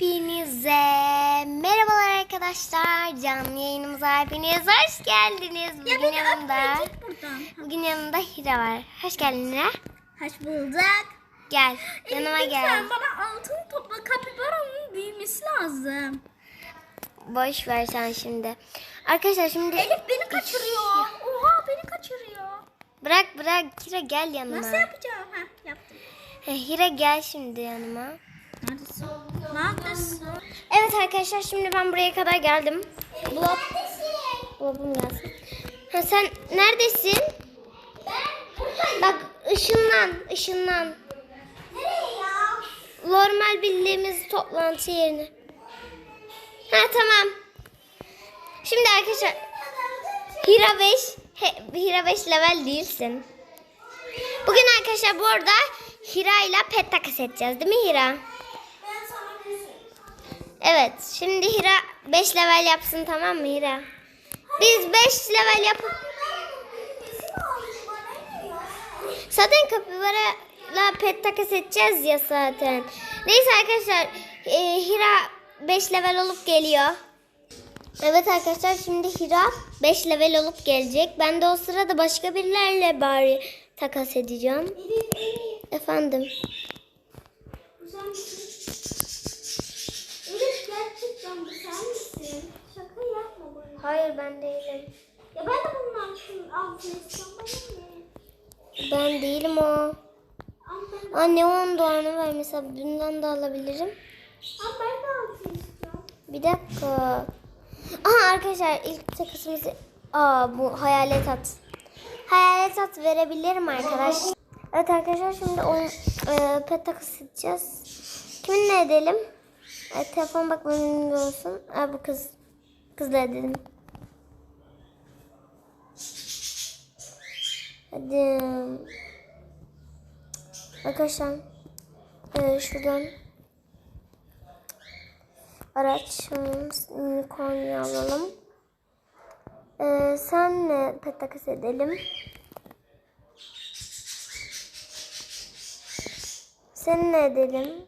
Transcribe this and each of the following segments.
Hepinize merhabalar arkadaşlar. Canlı yayınımıza hepiniz hoş geldiniz. Bugün yanımda, buradan. bugün yanımda Hira var. Hoş geldin Hira. Hoş bulduk. Gel yanıma gel. Lütfen bana altın topla kapibaranın büyümesi lazım. Boş ver sen şimdi. Arkadaşlar şimdi Elif beni kaçırıyor. Oha beni kaçırıyor. bırak bırak Hira gel yanıma. Nasıl yapacağım? Ha yaptım. Hira gel şimdi yanıma. Neredesin? Neredesin? Evet arkadaşlar şimdi ben buraya kadar geldim. Blok. Blokum gelsin. Ha, sen neredesin? Bak ışınlan, ışınlan. Normal bildiğimiz toplantı yerine. Ha tamam. Şimdi arkadaşlar Hira 5 he, Hira 5 level değilsin. Bugün arkadaşlar bu arada Hira ile pet takas edeceğiz değil mi Hira? Evet. Şimdi Hira 5 level yapsın tamam mı Hira? Biz 5 level yap. Zaten kapibara pet takas edeceğiz ya zaten. Neyse arkadaşlar e, Hira 5 level olup geliyor. Evet arkadaşlar şimdi Hira 5 level olup gelecek. Ben de o sırada başka birilerle bari takas edeceğim. Efendim. Hayır ben değilim. Ya ben de bundan ne? Ben değilim o. Anne 10 doğanı var mesela bundan da alabilirim. ama ben de istiyorum. Bir dakika. Aha arkadaşlar ilk takısımızı Aa bu hayalet at. Hayalet at verebilirim arkadaş. Evet arkadaşlar şimdi oyun e, pet takısı edeceğiz. Kiminle edelim? Evet, telefon bak benim olsun. Aa, bu kız. Kızla edelim. Hadi. Arkadaşlar e, şuradan araç unicorn'u alalım. Ee, senle pet takas edelim. Seninle edelim.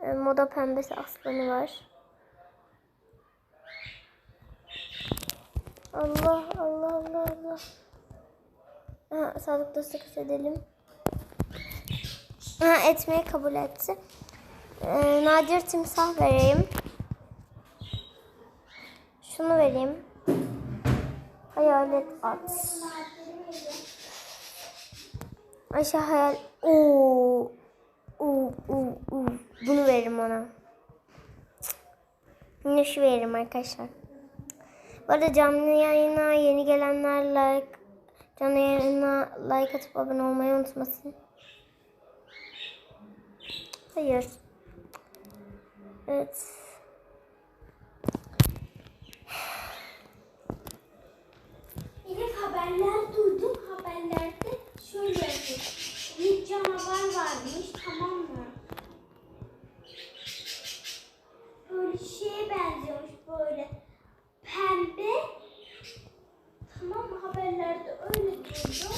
Ee, moda pembesi aslanı var. Allah Allah Allah Allah. Ha, sağlık dostu edelim. Ha, etmeyi kabul etti. Ee, nadir timsah vereyim. Şunu vereyim. Hayalet at. Ayşe hayal. Oo. Oo, oo, oo. Bunu veririm ona. Yine şu veririm arkadaşlar. Bu arada canlı yayına yeni gelenler like canlı yayına like atıp abone olmayı unutmasın. Hayır. Evet. Elif haberler duydum. Haberlerde şöyle yazıyor. Bir canavar varmış tamam mı? Böyle şeye benziyormuş böyle. Pembe. Tamam mı? Haberlerde öyle duydum.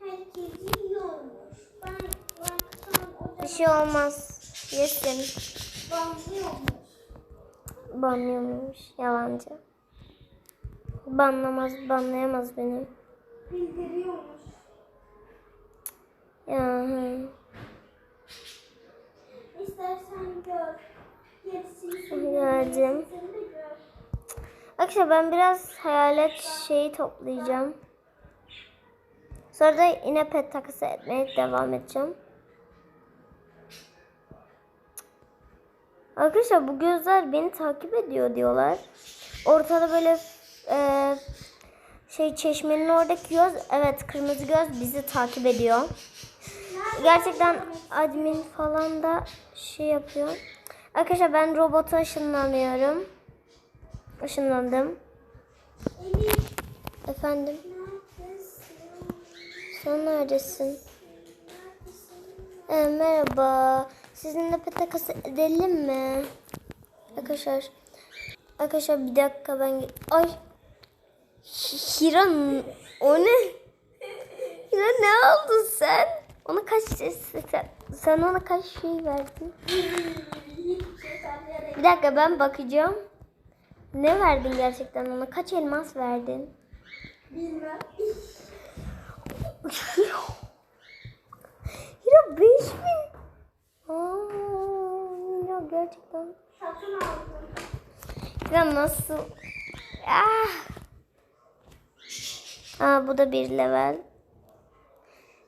Herkesi yiyormuş. Ben, ben kısan o Bir şey olmaz. Yesin. Banlıyormuş. Yalancı. Banlamaz, banlayamaz beni. Bildiriyormuş. Ya hı. İstersen gör. Gördüm. Arkadaşlar ben biraz hayalet şeyi toplayacağım. Sonra da yine pet takası etmeye devam edeceğim. Arkadaşlar bu gözler beni takip ediyor diyorlar. Ortada böyle e, şey çeşmenin oradaki göz evet kırmızı göz bizi takip ediyor. Gerçekten admin falan da şey yapıyor. Arkadaşlar ben robota ışınlanıyorum. Işınlandım. Efendim sen neredesin? Ee, merhaba. Sizinle pet takası edelim mi? Arkadaşlar. Arkadaşlar bir dakika ben... Ay. Hira o ne? Hira ne aldın sen? Ona kaç sen, sen ona kaç şey verdin? Şey Bir dakika ben bakacağım. Ne verdin gerçekten ona? Kaç elmas verdin? Bilmem. Hira 5000. Aa, Hira gerçekten. Satın aldım. Ya nasıl? Ah. Aa, bu da bir level.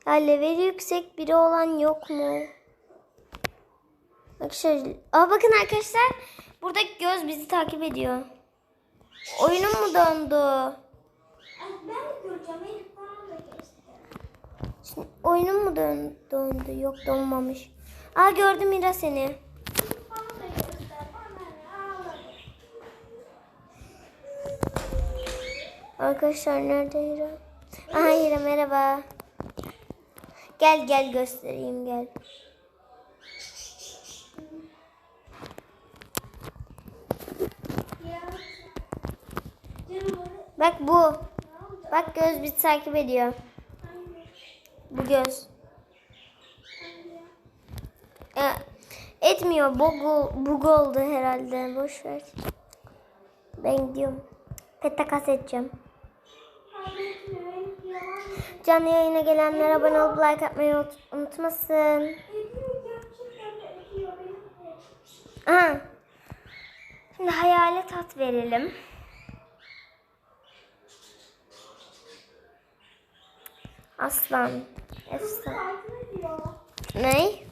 Ya level yüksek biri olan yok mu? Arkadaşlar, aa bakın arkadaşlar. Buradaki göz bizi takip ediyor. Oyunum mu döndü? Ben de göreceğim. Elif bana da göster. Şimdi oyunum mu dön döndü? Yok donmamış. Aa gördüm Mira seni. Arkadaşlar nerede Hira? Aha Hira merhaba. Gel gel göstereyim gel. Bak bu. Bak göz bizi takip ediyor. Bu göz. Anne. E, etmiyor. Bug, bug oldu herhalde. Boş ver. Ben gidiyorum. Pet takas edeceğim. Canlı yayına gelenler abone olup like atmayı unut- unutmasın. Aha. Şimdi hayalet at verelim. Aslan. Efsane. Takip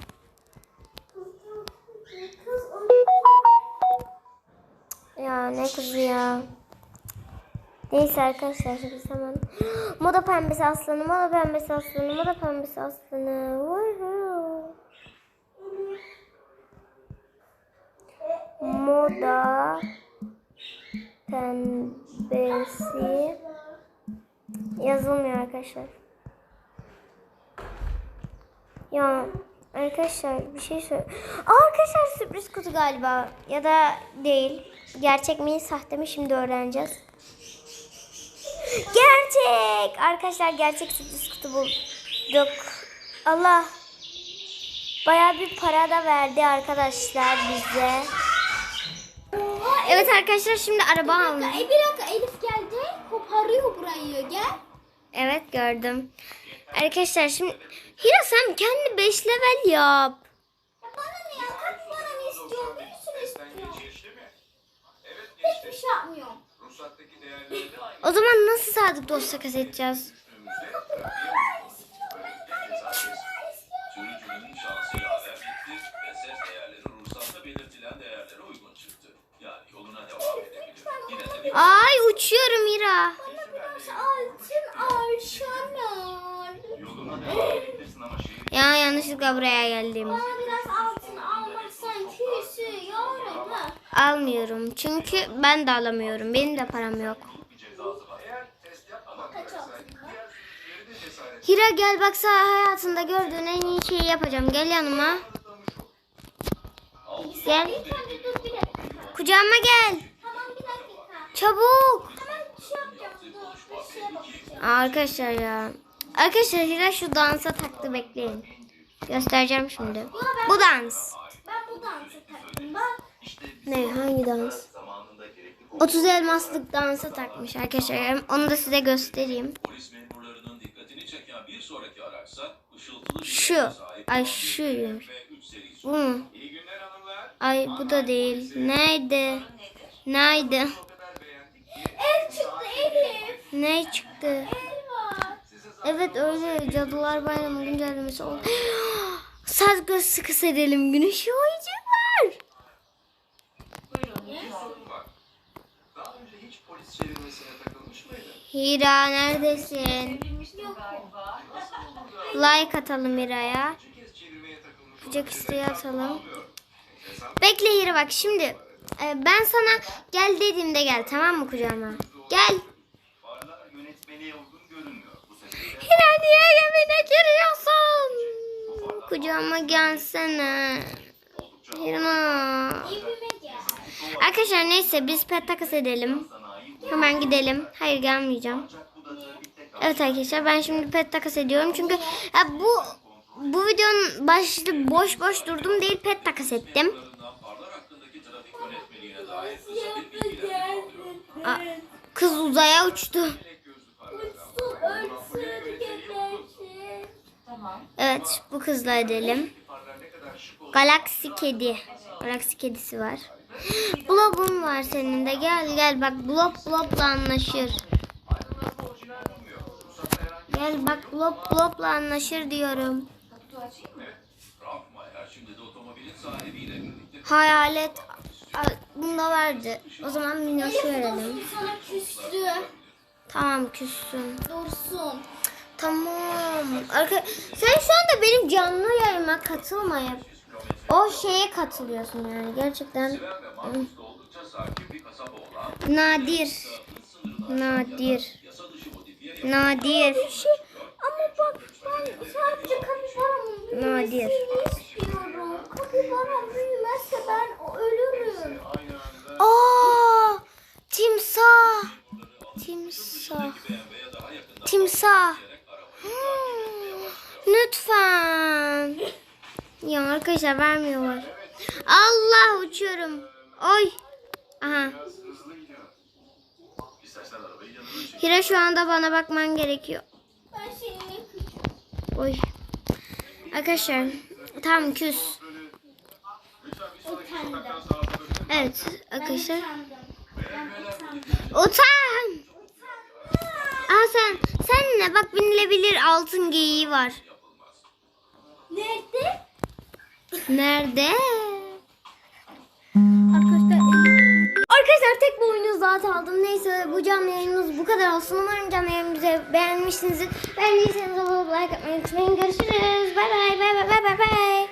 ne kızı ya. Neyse arkadaşlar biz hemen. Moda pembesi aslanı, moda pembesi aslanı, moda pembesi aslanı. Woohoo. Moda pembesi yazılmıyor arkadaşlar. Ya arkadaşlar bir şey söyle. Aa, arkadaşlar sürpriz kutu galiba ya da değil. Gerçek mi sahte mi şimdi öğreneceğiz. Gerçek. Arkadaşlar gerçek sürpriz kutu bulduk. Allah. Bayağı bir para da verdi arkadaşlar bize. Evet arkadaşlar şimdi araba aldım. E, bir dakika Elif geldi. Koparıyor burayı. Gel. Evet gördüm. Arkadaşlar şimdi Hira sen kendi 5 level yap. Ya bana ne ya? Kaç paranı istiyor? Bir sürü istiyor. Geçti mi? Evet Hiçbir şey yapmıyorum. Ruhsattaki değerleri de aynı. O zaman nasıl sadık de bir Ay uçuyorum biraz altın arşanar. Ya yanlışlıkla buraya geldim. Bana biraz altın almazsan küsüyorum. Almıyorum çünkü ben de alamıyorum. Benim de param yok. Hira gel bak sana hayatında gördüğün en iyi şeyi yapacağım. Gel yanıma. Gel. Kucağıma gel. Çabuk. Şey Arkadaşlar ya. Arkadaşlar Hira şu dansa taktı bekleyin. Göstereceğim şimdi. Bu dans. Ben bu dansı taktım. Bak. Ne hangi dans? zamanında gerekli 30 elmaslık dansa takmış arkadaşlar. Onu da size göstereyim. polis memurlarının dikkatini çeken bir sonraki araçsa ışıltılı bir Şu. Ay serisi. Bu mu? İyi günler hanımlar. Ay bu da değil. Neydi? Neydi? Ev çıktı Elif. Ne çıktı? Ev. Evet öyle Cadılar Bayramı güncellemesi oldu. Saat göz sıkı serelim güneşi oyuncu var. bak. Daha önce hiç polis çevirmesine takılmış mıydın? Hira neredesin? Like atalım Hira'ya. Kucak isteği atalım. Bekle Hira bak şimdi. e, ben sana gel dediğimde gel tamam mı kucağıma? Gel. Benimkiler niye evine giriyorsun? Kucağıma gelsene. Hirma. Arkadaşlar neyse biz pet takas edelim. Hemen gidelim. Hayır gelmeyeceğim. Evet arkadaşlar ben şimdi pet takas ediyorum. Çünkü bu bu videonun başlı boş boş durdum değil pet takas ettim. Kız uzaya uçtu. Evet bu kızla edelim. Galaksi kedi. Galaksi kedisi var. Blob'un var senin de. Gel gel bak Blob Blob'la anlaşır. Gel bak Blob Blob'la anlaşır diyorum. Hayalet bunda vardı. O zaman Minnoş'u verelim. Sana küstü. Tamam küssün. Dursun. Tamam. Arka sen şu anda benim canlı yayıma katılmayıp o şeye katılıyorsun yani gerçekten olan nadir. Nadir. Nadir. Ama bak ben sadece kapibaramın Nadir. istiyorum. Kapibaram büyümezse ben ölürüm. Aa! Timsah. Timsah. Timsah. Lütfen. Ya arkadaşlar vermiyorlar. Allah uçuyorum. Oy. Aha. Hira şu anda bana bakman gerekiyor. Oy. Arkadaşlar tam küs. Evet arkadaşlar. Utan. Aa sen sen ne bak binilebilir altın geyiği var. Nerede? Nerede? Arkadaşlar Arkadaşlar tek bu oyunu zaten aldım. Neyse bu canlı yayınımız bu kadar olsun. Umarım canlı yayınımızı beğenmişsinizdir. Beğendiyseniz abone olup like atmayı unutmayın. Görüşürüz. Bay bay bay bay bay bay.